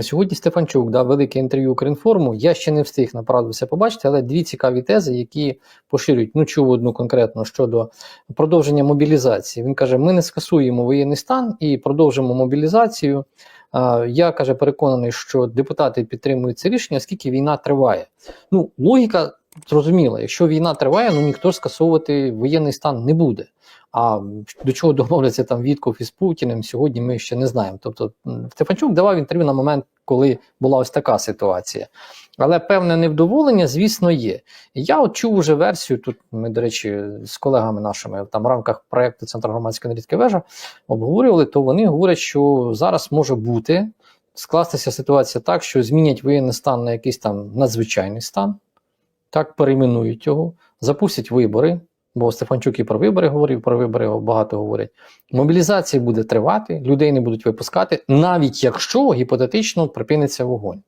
Сьогодні Стефанчук дав велике інтерв'ю Укрінформу. Я ще не встиг направду побачити, але дві цікаві тези, які поширюють. Ну, чув одну конкретно щодо продовження мобілізації. Він каже: ми не скасуємо воєнний стан і продовжимо мобілізацію. Я каже, переконаний, що депутати підтримують це рішення, оскільки війна триває. Ну, логіка зрозуміла, якщо війна триває, ну ніхто скасовувати воєнний стан не буде. А до чого домовляться там Вітков із Путіним, сьогодні ми ще не знаємо. Тобто Стефанчук давав інтерв'ю на момент, коли була ось така ситуація. Але певне невдоволення, звісно, є. Я от чув уже версію. Тут ми, до речі, з колегами нашими там в рамках проекту Центр громадської аналітики вежа обговорювали, то вони говорять, що зараз може бути скластися ситуація так, що змінять воєнний стан на якийсь там надзвичайний стан, так перейменують його, запустять вибори. Бо Стефанчук і про вибори говорив, про вибори багато говорять. Мобілізація буде тривати, людей не будуть випускати, навіть якщо гіпотетично припиниться вогонь.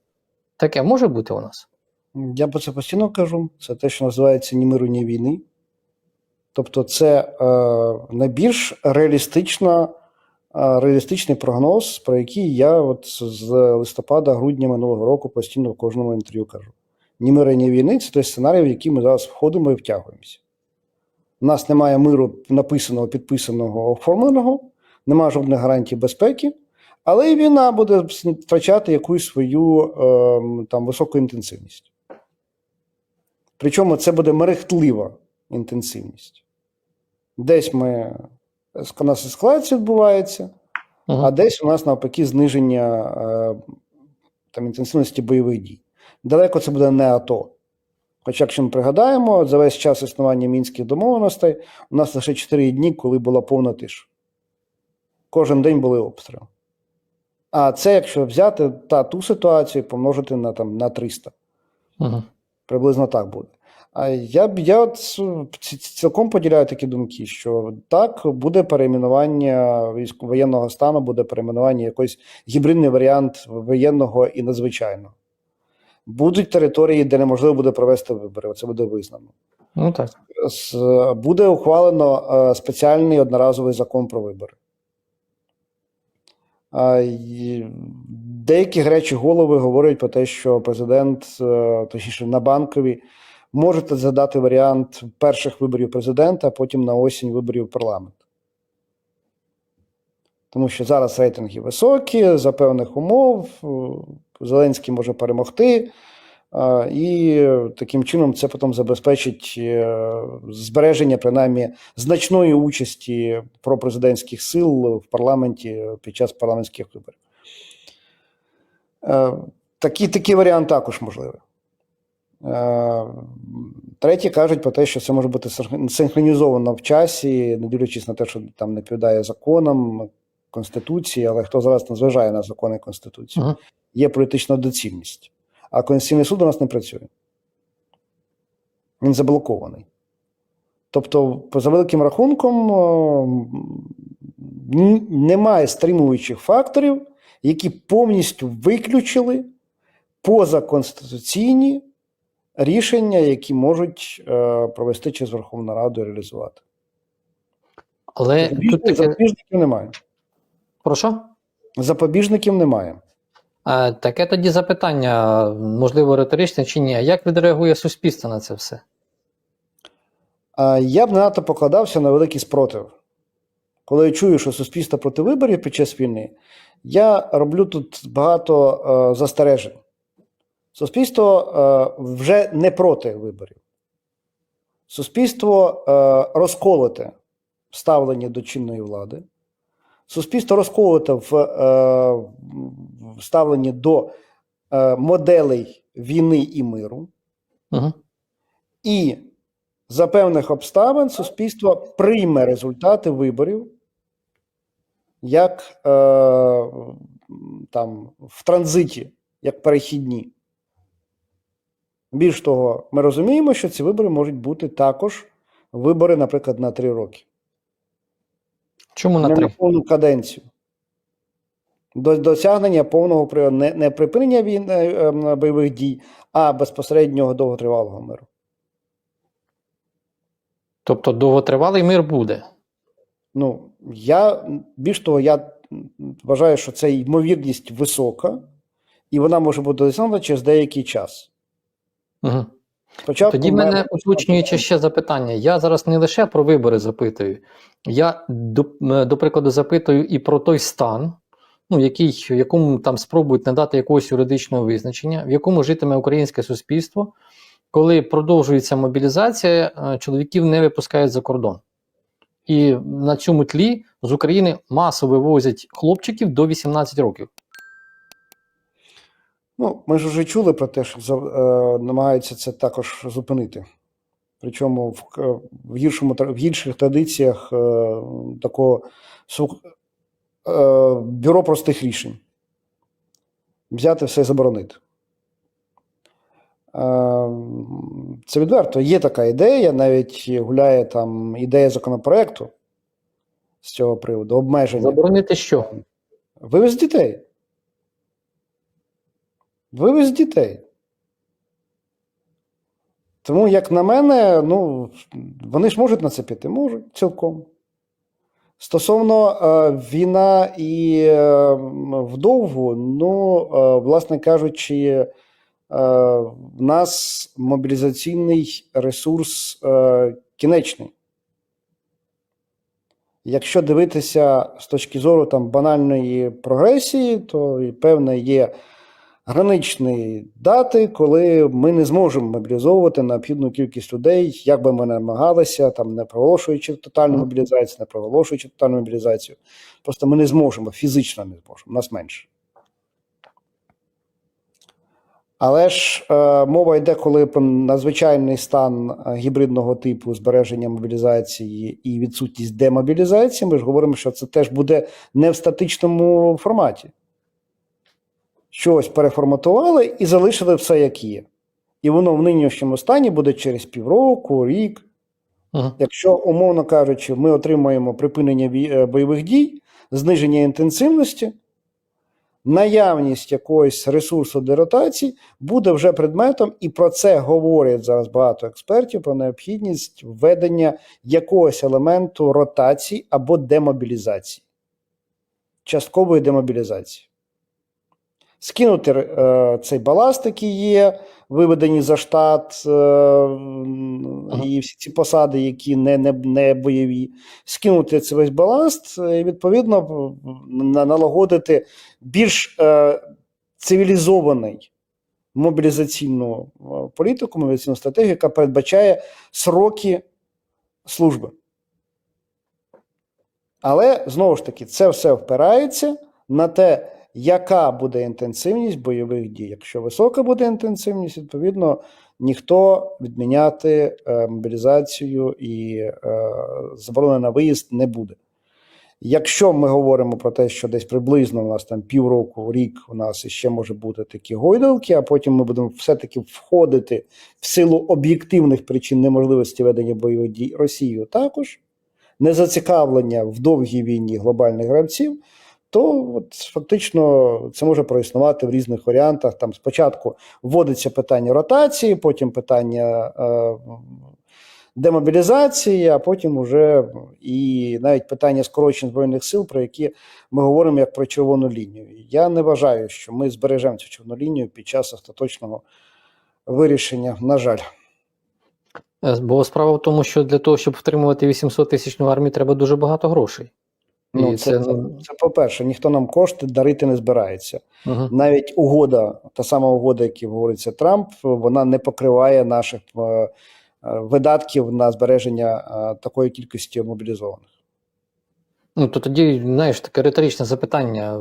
Таке може бути у нас. Я про це постійно кажу. Це те, що називається ні миру, ні війни. Тобто, це е, найбільш реалістична, е, реалістичний прогноз, про який я от з листопада-грудня минулого року постійно в кожному інтерв'ю кажу. Ні миру, ні війни це той сценарій, в який ми зараз входимо і втягуємося. У нас немає миру написаного, підписаного, оформленого, немає жодних гарантій безпеки, але і війна буде втрачати якусь свою е, там високу інтенсивність. Причому це буде мерехтлива інтенсивність. Десь ми у нас ескалація відбувається, Угу. а десь у нас навпаки зниження е, там, інтенсивності бойових дій. Далеко це буде не АТО. Хоча, якщо ми пригадаємо, за весь час існування мінських домовленостей у нас лише 4 дні, коли була повна тиша. Кожен день були обстріли. А це, якщо взяти та ту ситуацію, помножити на, там, на 300. Угу. Приблизно так буде. А я я цілком поділяю такі думки, що так, буде перейменування воєнного стану, буде перейменування якийсь гібридний варіант воєнного і надзвичайного. Будуть території, де неможливо буде провести вибори. Це буде визнано. Ну так. Буде ухвалено е, спеціальний одноразовий закон про вибори. Деякі гарячі голови говорять про те, що президент, е, точніше на банкові, можете задати варіант перших виборів президента, а потім на осінь виборів парламенту. Тому що зараз рейтинги високі, за певних умов, е, Зеленський може перемогти. І таким чином це потім забезпечить е, збереження принаймні значної участі пропрезидентських сил в парламенті під час парламентських виборів. Е, Такий, такий варіант також можливий. Е, Треті кажуть про те, що це може бути синхронізовано в часі, не дивлячись на те, що там не відповідає законам, Конституції, але хто зараз не зважає на закони Конституції, Угу. є є політична доцільність. А Конституційний суд у нас не працює. Він заблокований. Тобто, за великим рахунком, о, немає стримуючих факторів, які повністю виключили позаконституційні рішення, які можуть е, провести через Верховну Раду і реалізувати. Але тут Запобіжників, таке. запобіжників немає. Про що? Запобіжників немає. Таке тоді запитання, можливо, риторичне чи ні. Як відреагує суспільство на це все? Я б не надто покладався на великий спротив. Коли я чую, що суспільство проти виборів під час війни, я роблю тут багато е, застережень. Суспільство е, вже не проти виборів. Суспільство е, розколоте в ставленні до чинної влади. Суспільство розколоте в, е, ставленні до е, моделей війни і миру. Угу. І за певних обставин суспільство прийме результати виборів як е, там, в транзиті, як перехідні. Більш того, ми розуміємо, що ці вибори можуть бути також вибори, наприклад, на три роки. Чому на три? на повну каденцію. До досягнення повного при- не, не припинення війн, е, е, бойових дій, а безпосереднього довготривалого миру. Тобто довготривалий мир буде. Ну, я більш того, я вважаю, що це ймовірність висока, і вона може бути досягнута через деякий час. Угу. Спочатку Тоді має мене бути ще запитання. Я зараз не лише про вибори запитую, я до, е, до прикладу запитую і про той стан, ну, який, в якому там спробують надати якогось юридичного визначення, в якому житиме українське суспільство, коли продовжується мобілізація, е, чоловіків не випускають за кордон. І на цьому тлі з України масово вивозять хлопчиків до 18 років. Ну, ми ж вже чули про те, що за- е, намагаються це також зупинити. Причому в, в, гіршому, в гірших традиціях е, такого е, бюро простих рішень. Взяти все і заборонити. Е, це відверто. Є така ідея, навіть гуляє там ідея законопроекту з цього приводу, обмеження. Заборонити що? Вивез дітей. Вивез дітей. Тому, як на мене, ну, вони ж можуть на це піти, можуть цілком. Стосовно е, війна і е, вдовгу, ну, е, власне кажучи, е, в нас мобілізаційний ресурс е, кінечний. Якщо дивитися з точки зору там банальної прогресії, то певне є граничні дати, коли ми не зможемо мобілізовувати необхідну кількість людей, як би ми не намагалися, там не проголошуючи тотальну мобілізацію, не проголошуючи тотальну мобілізацію. Просто ми не зможемо, фізично не зможемо, нас менше. Але ж е, мова йде, коли про надзвичайний стан е, гібридного типу збереження мобілізації і відсутність демобілізації. Ми ж говоримо, що це теж буде не в статичному форматі. Щось переформатували і залишили все як є. І воно в нинішньому стані буде через півроку, рік. Угу. Якщо, умовно кажучи, ми отримаємо припинення е, бойових дій, зниження інтенсивності, наявність якогось ресурсу для ротації буде вже предметом, і про це говорять зараз багато експертів про необхідність введення якогось елементу ротації або демобілізації, часткової демобілізації. Скинути е, цей баласт, який є, виведені за штат е, і всі ці посади, які не, не, не бойові, скинути цей весь баласт е, і відповідно налагодити більш цивілізований мобілізаційну політику, мобілізаційну стратегію, яка передбачає сроки служби. Але знову ж таки, це все впирається на те, яка буде інтенсивність бойових дій. Якщо висока буде інтенсивність, відповідно ніхто відміняти е, мобілізацію і е, заборони на виїзд не буде. Якщо ми говоримо про те, що десь приблизно у нас там півроку, рік у нас іще може бути такі гойдалки, а потім ми будемо все-таки входити в силу об'єктивних причин неможливості ведення бойових дій Росією також, незацікавлення в довгій війні глобальних гравців, то от фактично це може проіснувати в різних варіантах. Там спочатку вводиться питання ротації, потім питання е, демобілізації, а потім уже і навіть питання скорочень збройних сил, про які ми говоримо як про червону лінію. Я не вважаю, що ми збережемо цю червону лінію під час остаточного вирішення. На жаль. Бо справа в тому, що для того, щоб втримувати 800 тисячну армію, треба дуже багато грошей. Ну, І це, це, це, ну, це по-перше, ніхто нам кошти дарити не збирається. Угу. Навіть угода, та сама угода, яку говориться Трамп, вона не покриває наших е, видатків на збереження е, такої кількості мобілізованих. Ну, то тоді, знаєш, таке риторичне запитання: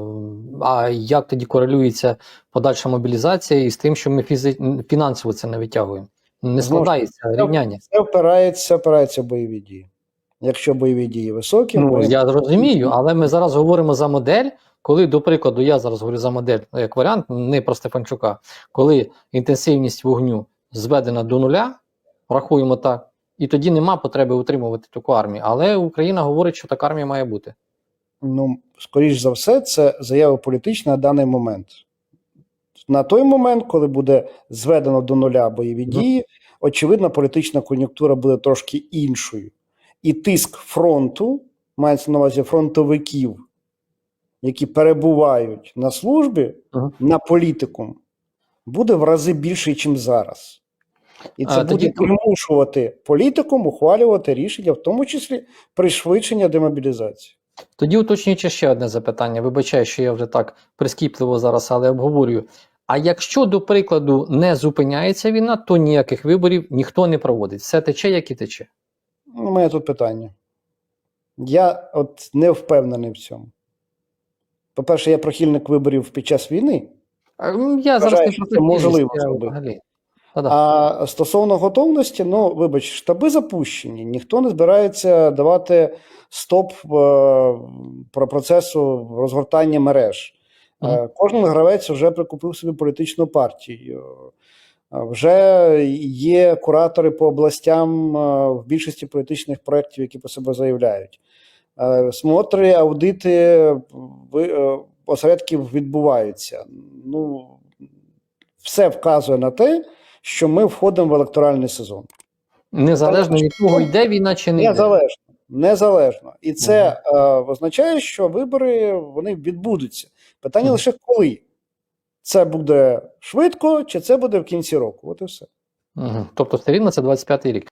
а як тоді корелюється подальша мобілізація із тим, що ми фізи... фінансово це не витягуємо? Не складається рівняння. Це опирається, опирається бойові дії. Якщо бойові дії високі, Ну, ми- я розумію, але ми зараз говоримо за модель, коли, до прикладу, я зараз говорю за модель як варіант, не про Стефанчука, коли інтенсивність вогню зведена до нуля, рахуємо так, і тоді нема потреби утримувати таку армію. Але Україна говорить, що така армія має бути. ну, скоріш за все, це заява політична на даний момент. На той момент, коли буде зведено до нуля бойові Мгм. дії, очевидно, політична кон'юнктура буде трошки іншою. І тиск фронту, мається на увазі фронтовиків які перебувають на службі Мгм. на політикум, буде в рази більший, ніж зараз. І це А, тоді буде примушувати політикум ухвалювати рішення, в тому числі пришвидшення демобілізації. Тоді уточнюючи ще одне запитання. Вибачаю, що я вже так прискіпливо зараз, але обговорюю. А якщо, до прикладу, не зупиняється війна, то ніяких виборів ніхто не проводить. Все тече, як і тече. Ну, У мене тут питання. Я от не впевнений в цьому. По-перше, я прихильник виборів під час війни. Я зараз не що це можливо зробити. А стосовно готовності, ну вибач, штаби запущені. Ніхто не збирається давати стоп е, про процесу розгортання мереж. Е, Кожен гравець вже прикупив собі політичну партію. Вже є куратори по областям е, в більшості політичних проєктів, які про себе заявляють. Е, Смотри, аудити е, осередків відбуваються. Ну, все вказує на те, що ми входимо в електоральний сезон. Незалежно від того, йде війна чи не йде. Незалежно. Незалежно. І це е, означає, що вибори вони відбудуться. Питання Мгм. лише коли. Це буде швидко, чи це буде в кінці року. От і все. Угу. Тобто все рівно це 25-й рік.